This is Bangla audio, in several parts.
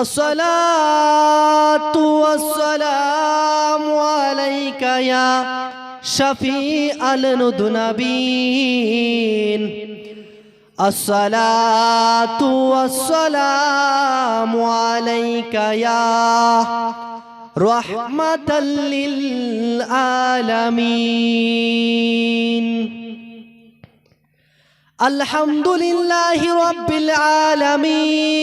الصلاة والسلام عليك يا شفيع المذنبين. الصلاة والسلام عليك يا رحمة للعالمين. الحمد لله رب العالمين.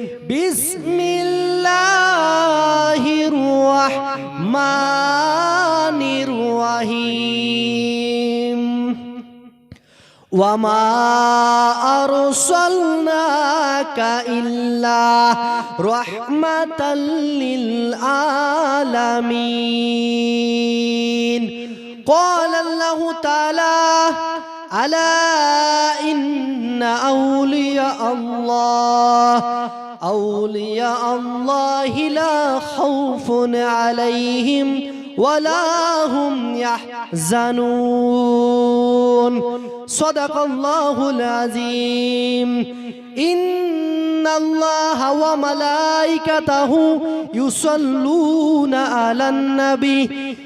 بسم الله الرحمن الرحيم. وما أرسلناك إلا رحمة للعالمين. قال الله تعالى ألا إن أولياء الله أولياء الله لا خوف عليهم ولا هم يحزنون صدق الله العظيم إن الله وملائكته يصلون على النبي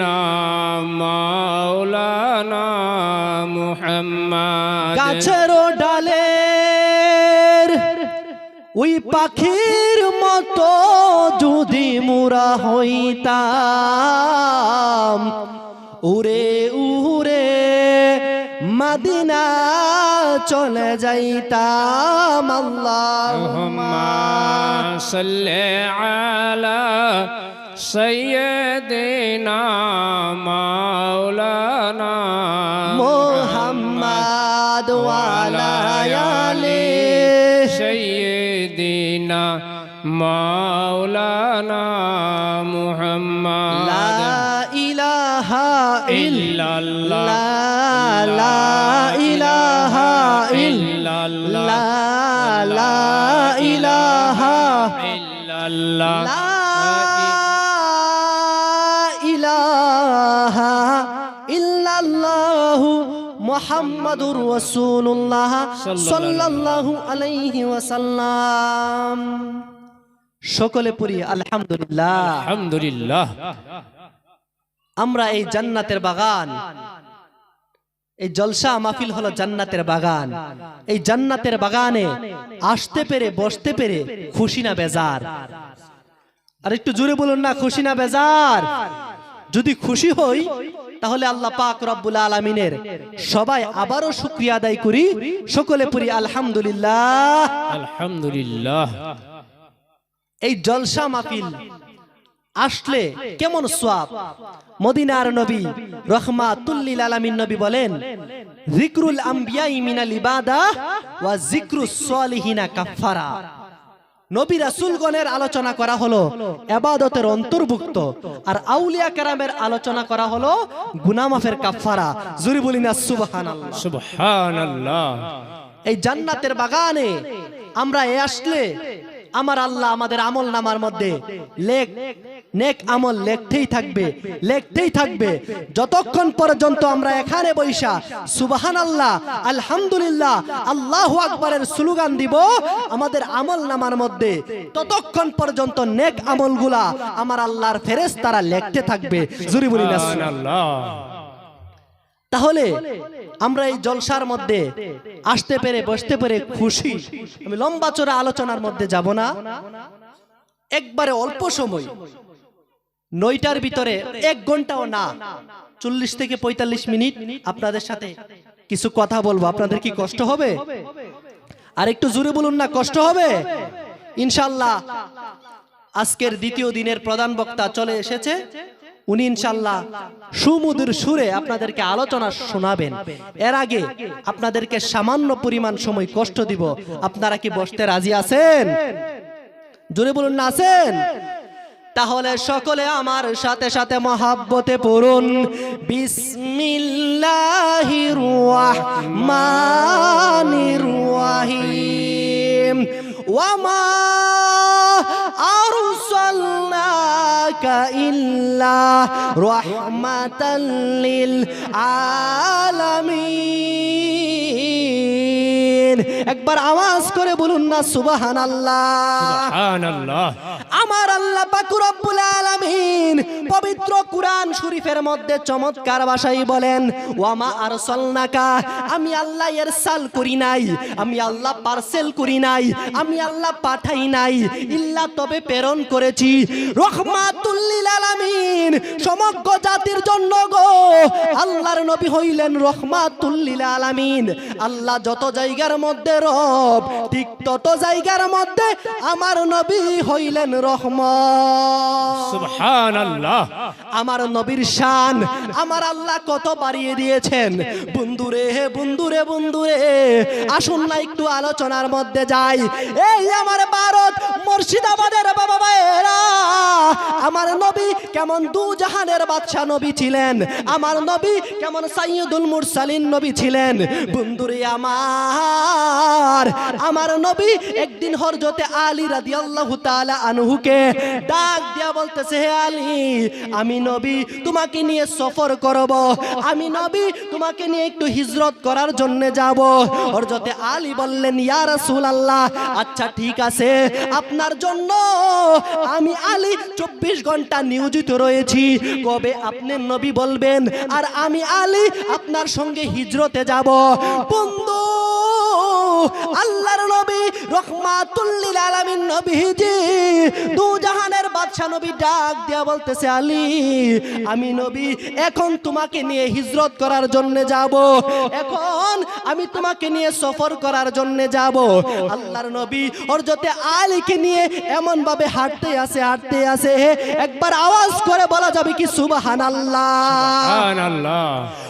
না গাছের ডালে ওই পাখির মতো যদি মুরা হইতাম উরে উরে মাদিনা চলে যাইতাম আল্লাহ সাল্লে আলা سيدنا مولانا محمد وعلى يالي سيدنا مولانا محمد. لا إله إلا الله. لا إله إلا الله. لا إله إلا الله. মোহাম্মদুর রসুল্লাহ সাল্লাল্লাহু আলাইহি ওয়াসাল্লাম। সকলে পড়ি আলহামদুলিল্লাহ। আলহামদুলিল্লাহ। আমরা এই জান্নাতের বাগান এই জলসা মাহফিল হলো জান্নাতের বাগান। এই জান্নাতের বাগানে আসতে পেরে বসতে পেরে খুশি না বেজার। আর একটু জোরে বলুন না খুশি না বেজার? যদি খুশি হই তাহলে আল্লাহ পাক রব্বুল আলমিনের সবাই আবারও শুক্রিয়া আদায় করি। সকলে পুরি আলহামদুলিল্লাহ। আলহামদুলিল্লাহ। এই জলসা মাহফিল আসলে কেমন সোয়াব মদিনার নবী রহমাতুল্লিল আলামিন নবী বলেন জিক্রুল আম্বিয়া মিনাল ইবাদা ওয়া জিক্রু সালিহিনা কাফফারা। নবী রাসুলগণের আলোচনা করা হলো এবাদতের অন্তর্ভুক্ত। আর আউলিয়া কেরামের আলোচনা করা হলো গুনামাফের কাফারা জুরি বলি না এই জান্নাতের বাগানে আমরা এ আসলে আমার আল্লাহ আমাদের আমল নামার মধ্যে লেখ নেক আমল লেখতেই থাকবে লেখতেই থাকবে। যতক্ষণ পর্যন্ত আমরা এখানে বৈশা সুবাহান আল্লাহ আলহামদুলিল্লাহ, আল্লাহ আকবরের স্লোগান দিব আমাদের আমল নামার মধ্যে, ততক্ষণ পর্যন্ত নেক আমলগুলা আমার আল্লাহর ফেরেস তারা লেখতে থাকবে। জুরি বলি তাহলে আমরা এই জলসার মধ্যে আসতে পেরে, বসতে পেরে খুশি। আমি লম্বা চোরা আলোচনার মধ্যে যাব না। একবারে অল্প সময়। নয়টার ভিতরে এক ঘন্টাও না। চল্লিশ থেকে পঁয়তাল্লিশ মিনিট আপনাদের সাথে কিছু কথা বলব। আপনাদের কি কষ্ট হবে? আর একটু জোরে বলুন না কষ্ট হবে? ইনশাল্লাহ আজকের দ্বিতীয় দিনের প্রধান বক্তা চলে এসেছে। উনি ইনশাল্লাহ সুমধুর সুরে আপনাদেরকে আলোচনা শোনাবেন। এর আগে আপনাদেরকে সামান্য পরিমাণ সময় কষ্ট দিব। আপনারা কি বসতে রাজি আছেন? জোরে বলুন না আছেন। তাহলে সকলে আমার সাথে সাথে মহাব্বতে পড়ুন। বিসমিল্লাহির ওয়ামা একবার আওয়াজ করে বলুন না সুবহানাল্লাহ। আমার আল্লাহ পাক রব্বুল আলামিন পবিত্র কুরআন শরীফের মধ্যে চমৎকার ভাষায় বলেন, ওয়ামা আরসালনাকা? আমি আল্লাহ ইরসাল করি নাই, আমি আল্লাহ পার্সেল করি নাই, আমি আল্লাহ পাঠাই নাই, ইল্লা তবে প্রেরণ করেছি। রহমাতুল লিল আলামিন, সমগ্র জাতির জন্য গো, আল্লাহর নবী হইলেন রহমাতুল লিল আলামিন। আল্লাহ যত জায়গার মধ্যে রব, ঠিক তত জায়গার মধ্যে আমার নবী হইলেন রহমান। আমার নবীর শান আমার আল্লাহ কত বাড়িয়ে দিয়েছেন। বন্ধুরে হে বন্ধুরে বন্ধুরে আসুন না একটু আলোচনার মধ্যে যাই। এই আমার ভারত মুর্শিদাবাদের বাবা ভাইয়েরা আমার নবী কেমন দু জাহানের বাদশা নবী ছিলেন? আমার নবী কেমন সাইয়দুল মুরসালিন নবী ছিলেন? বন্ধুরে আমার আমার নবী একদিন হরজতে আলী রাদিয়াল্লাহু তাআলা আনহুকে ডাক দিয়া বলতেছে, হে আলী, আমি নবী তোমাকে নিয়ে সফর করব। আমি নবী তোমাকে নিয়ে একটু হিজরত করার জন্য যাব। হরজতে আলী বললেন, ইয়া রাসূলুল্লাহ আচ্ছা ঠিক আছে। আপনার জন্য আমি আলী চব্বিশ ঘণ্টা নিয়োজিত রয়েছি। কবে আপনি নবী বলবেন? আর আমি আলী আপনার সঙ্গে হিজরতে যাব। বন্ধু আল্লাহর নবী রহমাতুল্লিল আলামিন নবীজি দু জাহানের বাদশা নবী ডাক দিয়া বলতেছে আলী আমি নবী এখন তোমাকে নিয়ে হিজরত করার জন্য যাব। এখন আমি তোমাকে নিয়ে সফর করার জন্য যাব। আল্লাহর নবী হযরতে আলীকে নিয়ে এমন ভাবে হাঁটতে আসে হাঁটতে আসে। একবার আওয়াজ করে বলা যাবে কি সুবহানাল্লাহ। সুবহানাল্লাহ।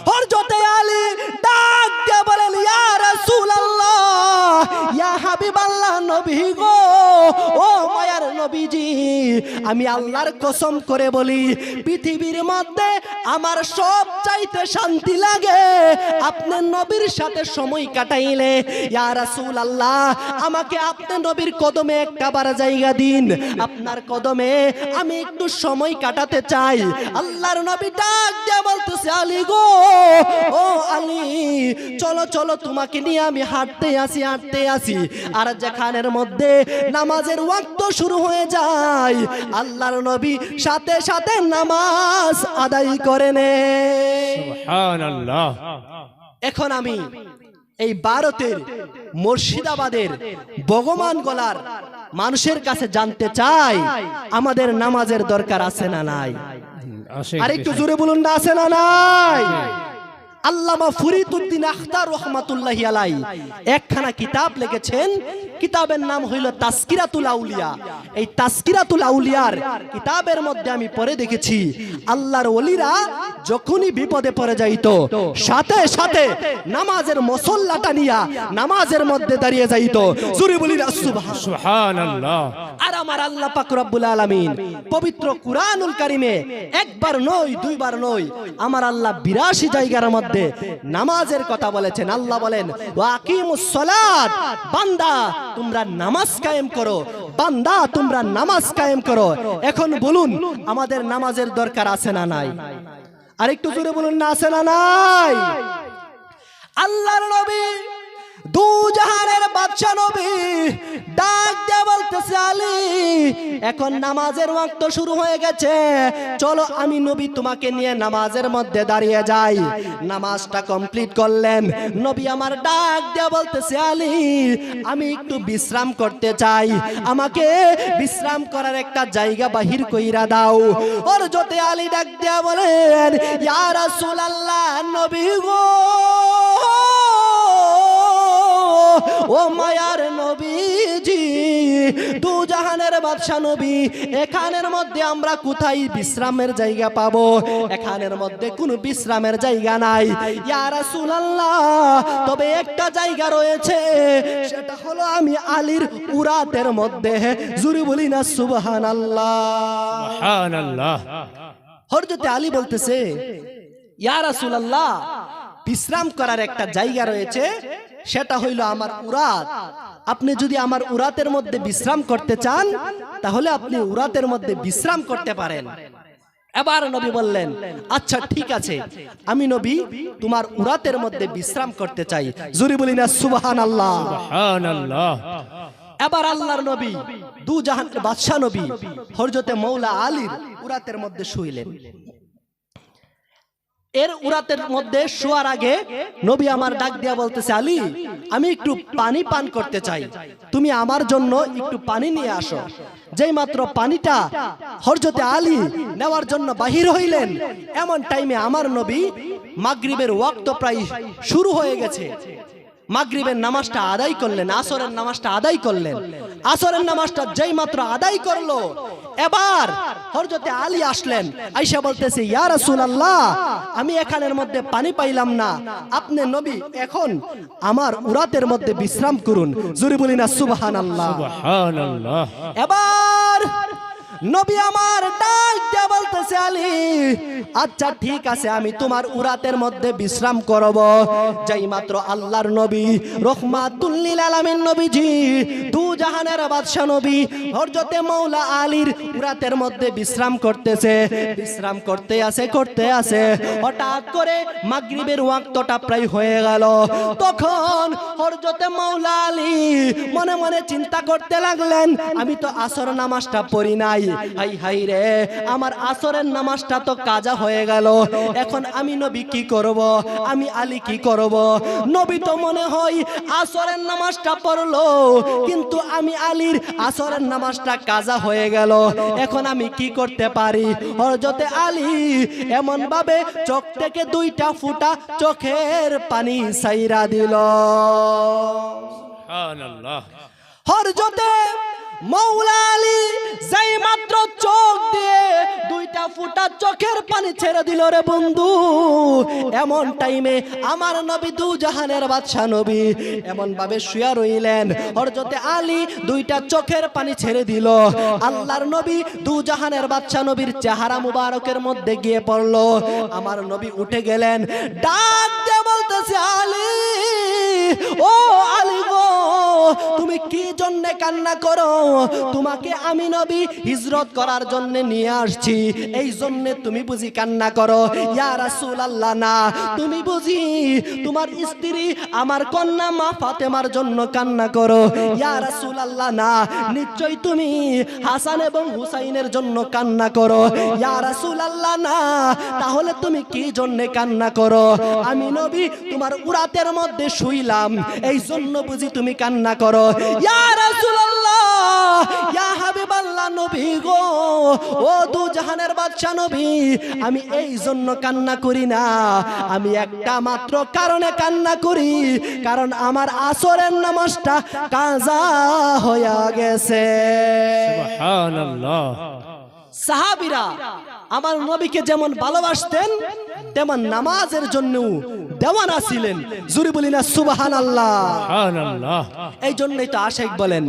হরজতে আলী ডাক দিয়ে বলেন ইয়া রাসূলুল্লাহ ইয়া হাবিবাল্লাহ নবী গো ও মায়ার নবীজি। আমি আল্লাহর কসম করে বলি, পৃথিবীর মধ্যে আমার সব চাইতে শান্তি লাগে। আপনার নবীর সাথে সময় কাটাইলে, ইয়া রাসূলুল্লাহ, আমাকে আপনার নবীর কদমে একটা বার জায়গা দিন। আপনার কদমে আমি একটু সময় কাটাতে চাই। আল্লাহর নবী ডাক দিয়ে বলতেছে, আলী গো, ও আলী, চলো চলো, তোমাকে নিয়ে আমি হাঁটতে আসি হাঁটতে আসি। আর যেখানের মধ্যে নামাজের ওয়াক্ত শুরু হয়ে যায়। আল্লাহর নবী সাথে সাথে নামাজ আদায় করে নে। এখন আমি এই ভারতের মুর্শিদাবাদের ভগবান গলার মানুষের কাছে জানতে চাই আমাদের নামাজের দরকার আছে না নাই? আর একটু জোরে বলুন না আছে না নাই? আল্লামা ফরিদউদ্দিন আখতার রহমাতুল্লাহি আলাই একখানা কিতাব লিখেছেন। কিতাবের নাম হইল তাসকিরাতুল আউলিয়া। এই তাসকিরাতুল আউলিয়ার কিতাবের মধ্যে আমি পড়ে দেখেছি আল্লাহর ওলিরা যখনই বিপদে পড়ে যাইতো সাথে সাথে নামাজের মসল্লাটা নিয়া নামাজের মধ্যে দাঁড়িয়ে যাইত। জোরে বলি সুবহান সুবহানাল্লাহ। আর আমার আল্লাহ পাক রব্বুল আলামিন পবিত্র কুরআনুল কারিমে একবার নয় দুইবার নয় আমার আল্লাহ বিরাশি জায়গার মধ্যে নামাজের কথা বলেছেন। আল্লাহ বলেন বান্দা, তোমরা নামাজ কায়েম করো। বান্দা, তোমরা নামাজ কায়েম করো। এখন বলুন, আমাদের নামাজের দরকার আছে না নাই? আরেকটু জোরে বলুন, না আছে না নাই? আল্লাহ নবী দু জাহানের বাদশা নবী ডাক দিয়ে বলতেছে, আলী, এখন নামাজের ওয়াক্ত শুরু হয়ে গেছে। চলো আমি নবী তোমাকে নিয়ে নামাজের মধ্যে দাঁড়িয়ে যাই। নামাজটা কমপ্লিট করলেন। নবী আমার ডাক দেয়া বলতেছে, আলী, আমি একটু বিশ্রাম করতে চাই। আমাকে বিশ্রাম করার একটা জায়গা বাহির কইরা দাও। ওর যতে আলী ডাক দেয়া বলেন, ইয়া রাসূলুল্লাহ, নবী গো! ও মায়ার নবীজি দু জাহানের বাদশাহ নবী এখানের মধ্যে আমরা কোথায় বিশ্রামের জায়গা পাব? এখানের মধ্যে কোন বিশ্রামের জায়গা নাই। ইয়া রাসূলুল্লাহ তবে একটা জায়গা রয়েছে সেটা হলো আমি আলীর উরাতের মধ্যে। জুরি বলি না সুবহান আল্লাহ হরজতে আলী বলতেছে ইয়া রাসূলুল্লাহ বিশ্রাম করার একটা জায়গা রয়েছে সেটা হইল আমার উরাত। আপনি যদি আমার উরাতের মধ্যে বিশ্রাম করতে চান তাহলে আপনি উরাতের মধ্যে বিশ্রাম করতে পারেন। এবার নবী বললেন আচ্ছা ঠিক আছে। আমি নবী তোমার উরাতের মধ্যে বিশ্রাম করতে চাই। জুরি বলি না সুবাহান আল্লাহ এবার আল্লাহর নবী দু জাহান বাদশাহ নবী হরজতে মৌলা আলীর উরাতের মধ্যে শুইলেন। এর উরাতের মধ্যে শোয়ার আগে নবী আমার ডাক দিয়া বলতেছে, আলী, আমি একটু পানি পান করতে চাই। তুমি আমার জন্য একটু পানি নিয়ে আসো। যেই মাত্র পানিটা হরজতে আলী নেওয়ার জন্য বাহির হইলেন, এমন টাইমে আমার নবী মাগরিবের ওয়াক্ত প্রায় শুরু হয়ে গেছে। মাগরিবের নামাজটা আদায় করলেন, আসরের নামাজটা আদায় করলেন। আসরের নামাজটা যেই মাত্র আদায় করল, এবার হরজতে আলী আসলেন, আইসা বলতেছে, ইয়া রাসূলুল্লাহ আমি এখানের মধ্যে পানি পাইলাম না। আপনি নবী এখন আমার উরাতের মধ্যে বিশ্রাম করুন। জুরি বলি না সুবাহ আল্লাহ এবার নবী আমার ডাক দিয়া বলতেছে, আলী আচ্ছা ঠিক আছে, আমি তোমার উরাতের মধ্যে বিশ্রাম করব। যাই মাত্র আল্লাহর নবী, রহমাতুল্লিল আলামিন নবীজি, দু জাহানের বাদশা নবী হরজতে মৌলা আলীর উরাতের মধ্যে বিশ্রাম করতেছে। বিশ্রাম করতে আছে করতে আছে। হঠাৎ করে মাগরিবের ওয়াক্তটা প্রায় হয়ে গেল। তখন হরজতে মৌলা আলী মনে মনে চিন্তা করতে লাগলেন, আমি তো আসর নামাজটা পড়ি নাই হাই হাই রে আমার আসরের নামাজটা তো কাজা হয়ে গেল। এখন আমি নবী কি করব? আমি আলী কি করব? নবী তো মনে হয় আসরের নামাজটা পড়ল কিন্তু আমি আলীর আসরের নামাজটা কাজা হয়ে গেল। এখন আমি কি করতে পারি? হরজতে আলী এমন ভাবে চোখ থেকে দুইটা ফুটা চোখের পানি সাইরা দিল। হরজতে মৌলা মাত্র চোখ দিয়ে দুইটা ফুটা চোখের পানি ছেড়ে দিল রে বন্ধু। এমন টাইমে আমার নবী নবী দুইটা চোখের পানি ছেড়ে দিল। আল্লাহর নবী দু জাহানের বাদশা নবীর চেহারা মুবারকের মধ্যে গিয়ে পড়ল। আমার নবী উঠে গেলেন। ডাক বলতেছে, আলী, ও আলী তুমি কি জন্য কান্না করো? তোমাকে আমি নবী হিজরত করার জন্য নিয়ে আসছি। এই জন্য তুমি বুঝি কান্না করো? ইয়া রাসূলুল্লাহ, না। তুমি বুঝি তোমার স্ত্রী আমার কন্যা মা ফাতেমার জন্য কান্না করো? ইয়া রাসূলুল্লাহ, না। নিশ্চয় তুমি হাসান এবং হুসাইনের জন্য কান্না করো। ইয়া রাসূলুল্লাহ, না। তাহলে তুমি কি জন্য কান্না করো? আমি নবী তোমার উরাতের মধ্যে শুইলাম। এই জন্য বুঝি তুমি কান্না করো। ইয়া হাবিবাল্লাহ গো। ও দু জাহানের আমি এই জন্য কান্না করি না। আমি একটা মাত্র কারণে কান্না করি কারণ আমার আসরের নামাজটা কাজা হয়ে গেছে। সাহাবিরা আমার নবীকে যেমন ভালোবাসতেন তেমন নামাজের জন্য দেওয়ান আসিলেন জুরি বলি না সুবাহান আল্লাহ এই জন্যই তো আশেখ বলেন